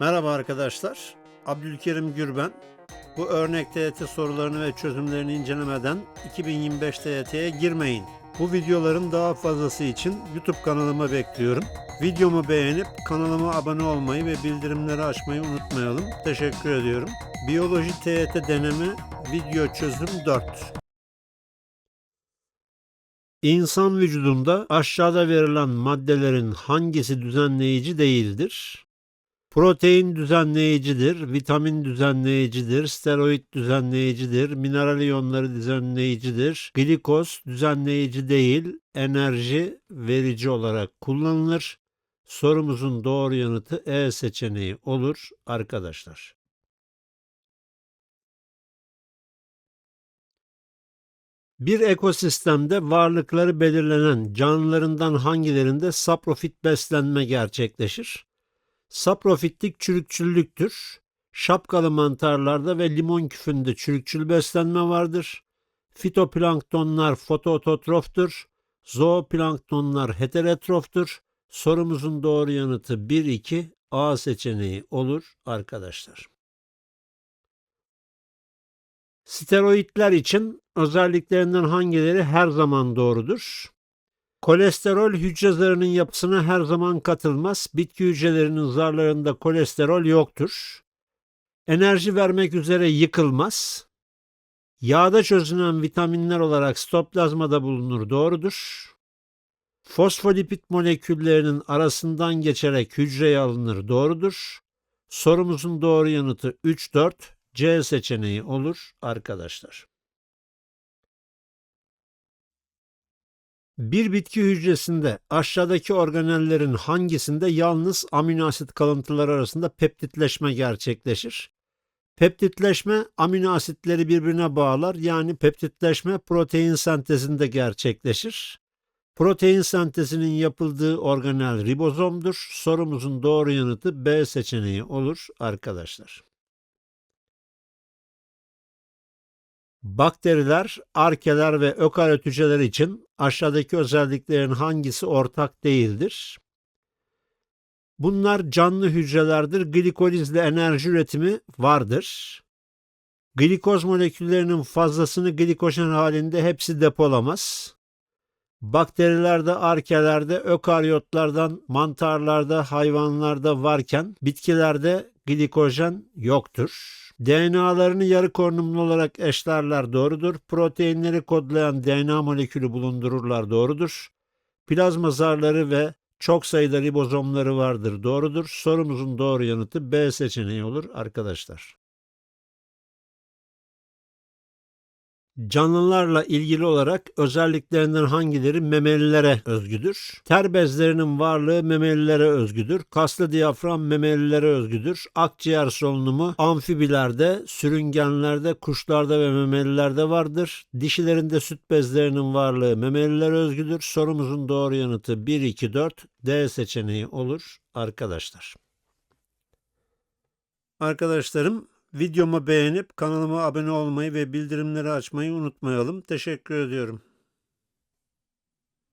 Merhaba arkadaşlar. Abdülkerim Gürben. Bu örnek TYT sorularını ve çözümlerini incelemeden 2025 TYT'ye girmeyin. Bu videoların daha fazlası için YouTube kanalıma bekliyorum. Videomu beğenip kanalıma abone olmayı ve bildirimleri açmayı unutmayalım. Teşekkür ediyorum. Biyoloji TYT deneme video çözüm 4. İnsan vücudunda aşağıda verilen maddelerin hangisi düzenleyici değildir? Protein düzenleyicidir, vitamin düzenleyicidir, steroid düzenleyicidir, mineral iyonları düzenleyicidir, glikoz düzenleyici değil, enerji verici olarak kullanılır. Sorumuzun doğru yanıtı E seçeneği olur arkadaşlar. Bir ekosistemde varlıkları belirlenen canlılarından hangilerinde saprofit beslenme gerçekleşir? Saprofitlik çürükçüllüktür. Şapkalı mantarlarda ve limon küfünde çürükçül beslenme vardır. Fitoplanktonlar fotoototroftur. Zooplanktonlar heterotroftur. Sorumuzun doğru yanıtı 1-2 A seçeneği olur arkadaşlar. Steroidler için özelliklerinden hangileri her zaman doğrudur? Kolesterol hücre zarının yapısına her zaman katılmaz. Bitki hücrelerinin zarlarında kolesterol yoktur. Enerji vermek üzere yıkılmaz. Yağda çözünen vitaminler olarak stoplazmada bulunur doğrudur. Fosfolipid moleküllerinin arasından geçerek hücreye alınır doğrudur. Sorumuzun doğru yanıtı 3-4 C seçeneği olur arkadaşlar. Bir bitki hücresinde aşağıdaki organellerin hangisinde yalnız amino asit kalıntıları arasında peptitleşme gerçekleşir? Peptitleşme amino asitleri birbirine bağlar yani peptitleşme protein sentezinde gerçekleşir. Protein sentezinin yapıldığı organel ribozomdur. Sorumuzun doğru yanıtı B seçeneği olur arkadaşlar. Bakteriler, arkeler ve ökaryot hücreler için aşağıdaki özelliklerin hangisi ortak değildir? Bunlar canlı hücrelerdir. Glikolizle enerji üretimi vardır. Glikoz moleküllerinin fazlasını glikojen halinde hepsi depolamaz. Bakterilerde, arkelerde, ökaryotlardan, mantarlarda, hayvanlarda varken bitkilerde glikojen yoktur. DNA'larını yarı korunumlu olarak eşlerler doğrudur. Proteinleri kodlayan DNA molekülü bulundururlar doğrudur. Plazma zarları ve çok sayıda ribozomları vardır doğrudur. Sorumuzun doğru yanıtı B seçeneği olur arkadaşlar. Canlılarla ilgili olarak özelliklerinden hangileri memelilere özgüdür? Ter bezlerinin varlığı memelilere özgüdür. Kaslı diyafram memelilere özgüdür. Akciğer solunumu amfibilerde, sürüngenlerde, kuşlarda ve memelilerde vardır. Dişilerinde süt bezlerinin varlığı memelilere özgüdür. Sorumuzun doğru yanıtı 1, 2, 4 D seçeneği olur arkadaşlar. Arkadaşlarım Videomu beğenip kanalıma abone olmayı ve bildirimleri açmayı unutmayalım. Teşekkür ediyorum.